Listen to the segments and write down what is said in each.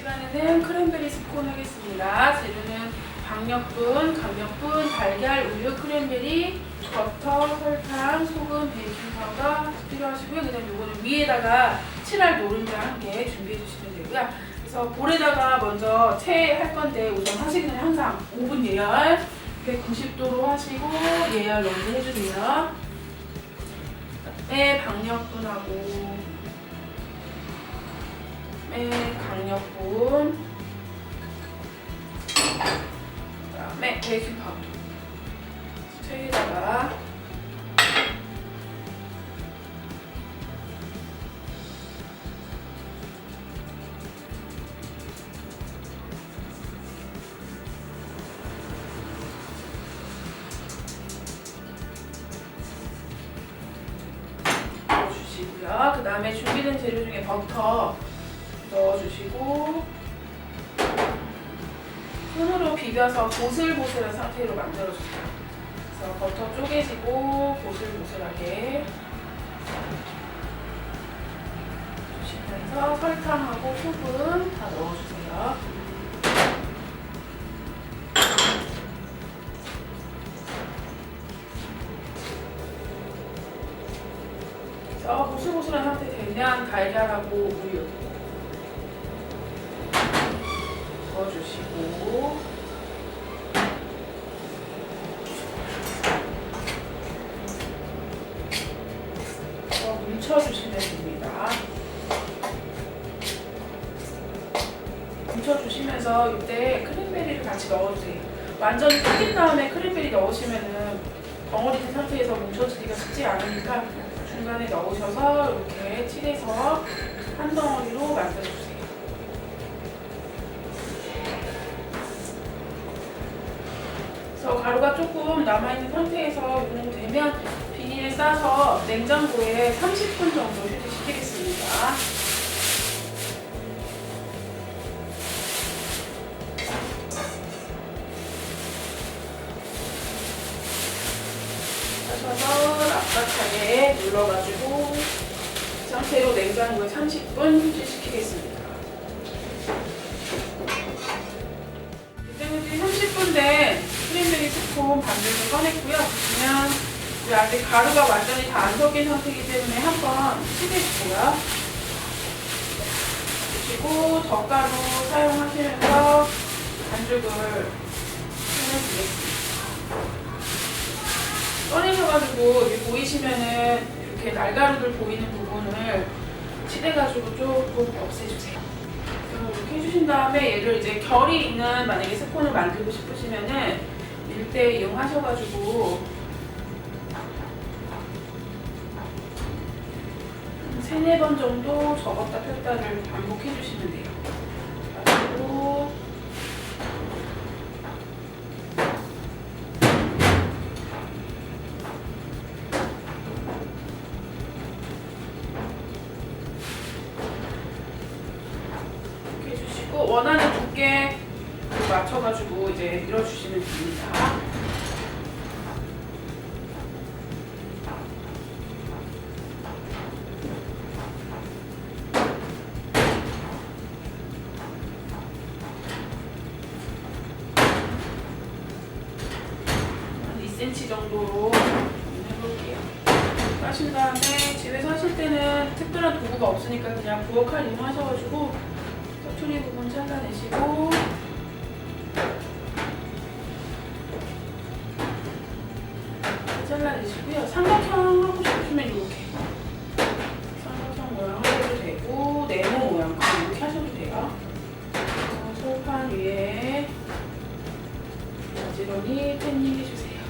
시간에는 크랜베리 스콘 하겠습니다. 재료는 박력분, 강력분, 달걀, 우유, 크랜베리, 버터, 설탕, 소금, 베이킹 파우더 필요하시고요. 그다음에 이거는 위에다가 칠할 노른자 한개 준비해 주시면 되고요. 그래서 볼에다가 먼저 체할 건데 우선 하시기 전에 항상 5분 예열 190도로 하시고 예열 먼저 해주세요. 네, 박력분하고 네, 강력분. 그다음에 베이킹 파우더 넣어주시고요. 그 다음에 준비된 재료 중에 버터 넣어주시고 손으로 비벼서 보슬보슬한 상태로 만들어주세요. 그래서 버터 쪼개지고 보슬보슬하게 주시면서 설탕하고 소금 다 넣어주세요. 보슬보슬한 상태 되면 달걀하고 우유 넣어주시고 어, 뭉쳐주시면 됩니다. 뭉쳐주시면서 이때 크랜베리를 같이 넣어주세요. 완전히 섞인 다음에 크랜베리 넣으시면은 덩어리 된 상태에서 뭉쳐지기가 쉽지 않으니까 중간에 넣으셔서 이렇게 칠해서 한 덩어리로 만들어주세요. 그래서 가루가 조금 남아있는 상태에서 이 되면 비닐에 싸서 냉장고에 30분 정도 휴지시키겠습니다. 하셔서 납작하게 눌러가지고 이 상태로 냉장고에 30분 휴지시키겠습니다. 스콘 반죽을 꺼냈고요. 그러면 우리 아직 가루가 완전히 다 안 섞인 상태이기 때문에 한번 치대주고요. 그리고 젓가루 사용하시면서 반죽을 해주겠습니다. 꺼내셔가지고 보이시면은 이렇게 날가루들 보이는 부분을 치대가지고 조금 없애주세요. 이렇게 해주신 다음에 얘를 이제 결이 있는 만약에 스콘을 만들고 싶으시면은 밀대 이용하셔가지고 한 세네 번 정도 접었다 폈다를 반복해 주시면 돼요. 맞춰가지고 이제 밀어주시면 됩니다. 한 2cm 정도로 해볼게요. 하신 다음에 집에서 하실 때는 특별한 도구가 없으니까 그냥 부엌칼 이용하셔가지고 사투리 부분 잘라내시고 잘라내시고요. 삼각형 하고 싶으시면 이렇게 삼각형 모양 하셔도 되고 네모 모양 이렇게 하셔도 돼요. 어, 솔판 위에 바지런히 팬닝 해주세요.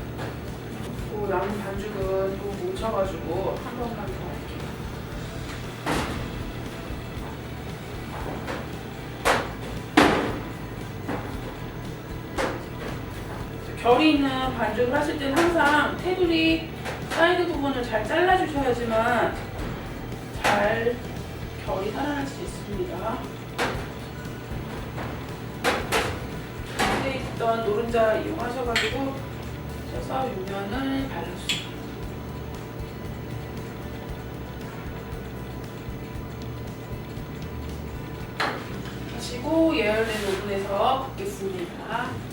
그 남은 반죽은 또 뭉쳐가지고 한 번만 더 결이 있는 반죽을 하실 때는 항상 테두리 사이드 부분을 잘 잘라주셔야지만 잘 결이 살아날 수 있습니다. 밑에 있던 노른자 이용하셔가지고 쪄서 육면을 발라주세요. 마시고 예열된 오븐에서 굽겠습니다.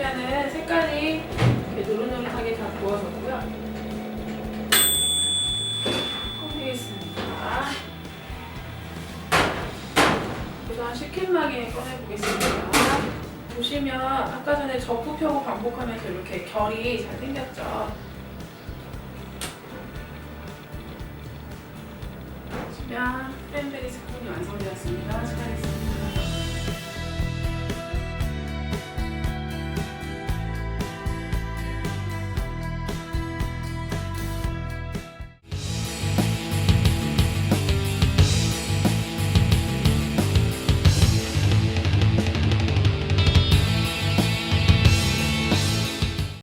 보시면은 색깔이 이렇게 노릇노릇하게 다 구워졌고요. 꺼내겠습니다. 우선 치킨마개 꺼내보겠습니다. 보시면 아까 전에 접고 펴고 반복하면서 이렇게 결이 잘 생겼죠. 보시면 크랜베리 스콘이 완성되었습니다. 시작하겠습니다.